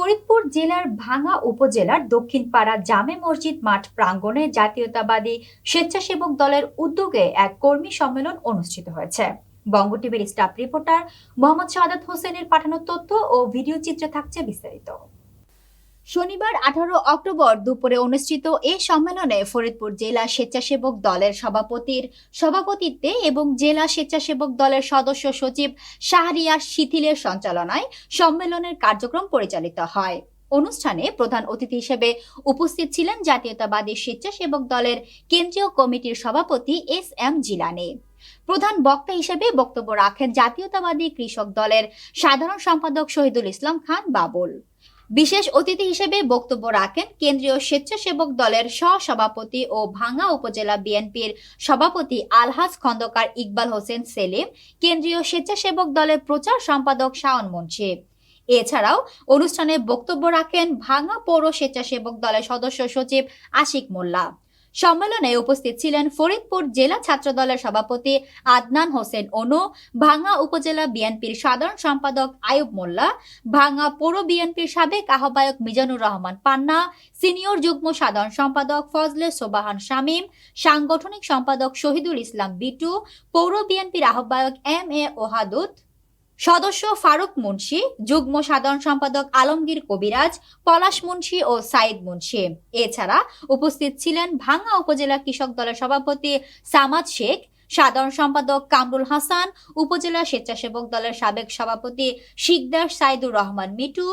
ফরিদপুর জেলার ভাঙ্গা উপজেলার দক্ষিণপাড়া জামে মসজিদ মাঠ প্রাঙ্গণে জাতীয়তাবাদী স্বেচ্ছাসেবক দলের উদ্যোগে এক কর্মী সম্মেলন অনুষ্ঠিত হয়েছে। বঙ্গ টিভির স্টাফ রিপোর্টার মোহাম্মদ সাদাত হোসেনের পাঠানো তথ্য ও ভিডিও চিত্রে থাকছে বিস্তারিত। শনিবার আঠারো অক্টোবর দুপুরে অনুষ্ঠিত এই সম্মেলনে ফরিদপুর জেলা স্বেচ্ছাসেবক দলের সভাপতির সভাপতিত্বে এবং জেলা স্বেচ্ছাসেবক দলের সদস্য সচিব শাহরিয়ার শিথিলের সঞ্চালনায় সম্মেলনের কার্যক্রম পরিচালিত হয়। অনুষ্ঠানে প্রধান অতিথি হিসেবে উপস্থিত ছিলেন জাতীয়তাবাদী স্বেচ্ছাসেবক দলের কেন্দ্রীয় কমিটির সভাপতি এস এম জিলানি। প্রধান বক্তা হিসেবে বক্তব্য রাখেন জাতীয়তাবাদী কৃষক দলের সাধারণ সম্পাদক শহীদুল ইসলাম খান বাবুল। বিশেষ অতিথি হিসেবে বক্তব্য রাখেন কেন্দ্রীয় স্বেচ্ছাসেবক দলের সহসভাপতি ও ভাঙ্গা উপজেলা বিএনপির সভাপতি আলহাজ খন্দকার ইকবাল হোসেন সেলিম, কেন্দ্রীয় স্বেচ্ছাসেবক দলের প্রচার সম্পাদক শাওন মুন্সি। এছাড়াও অনুষ্ঠানে বক্তব্য রাখেন ভাঙ্গা পৌর স্বেচ্ছাসেবক দলের সদস্য সচিব আশিক মোল্লা। সম্মেলনে উপস্থিত ছিলেন ফরিদপুর জেলা ছাত্র দলের সভাপতি আদনান হোসেন অনু, ভাঙ্গা উপজেলা বিএনপির সাধারণ সম্পাদক আয়ুব মোল্লা, ভাঙ্গা পৌর বিএনপির সাবেক আহ্বায়ক মিজানুর রহমান পান্না, সিনিয়র যুগ্ম সাধারণ সম্পাদক ফজলে সোবাহান শামীম, সাংগঠনিক সম্পাদক শহীদুল ইসলাম বিটু, পৌর বিএনপির আহ্বায়ক এম এ ওহাদুত সদস্য ফারুক মুন্সি, যুগ্ম সাধারণ সম্পাদক আলমগীর কবিরাজ, পলাশ মুন্সি ও সাইদ মুন্সি। এছাড়া উপস্থিত ছিলেন ভাঙ্গা উপজেলা কৃষক দলের সভাপতি সামাদ শেখ, সাধারণ সম্পাদক কামরুল হাসান, উপজেলা স্বেচ্ছাসেবক দলের সাবেক সভাপতি শিকদার সাইদুর রহমান মিটু,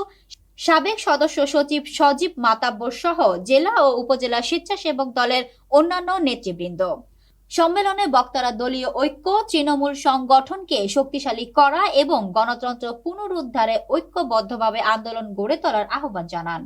সাবেক সদস্য সচিব সজীব মাতাব্বর সহ জেলা ও উপজেলা স্বেচ্ছাসেবক দলের অন্যান্য নেতৃবৃন্দ। সম্মেলনে বক্তারা দলীয় ঐক্য, তৃণমূল সংগঠনকে শক্তিশালী করা এবং গণতন্ত্র পুনরুদ্ধারে ঐক্যবদ্ধভাবে আন্দোলন গড়ে তোলার আহ্বান জানান।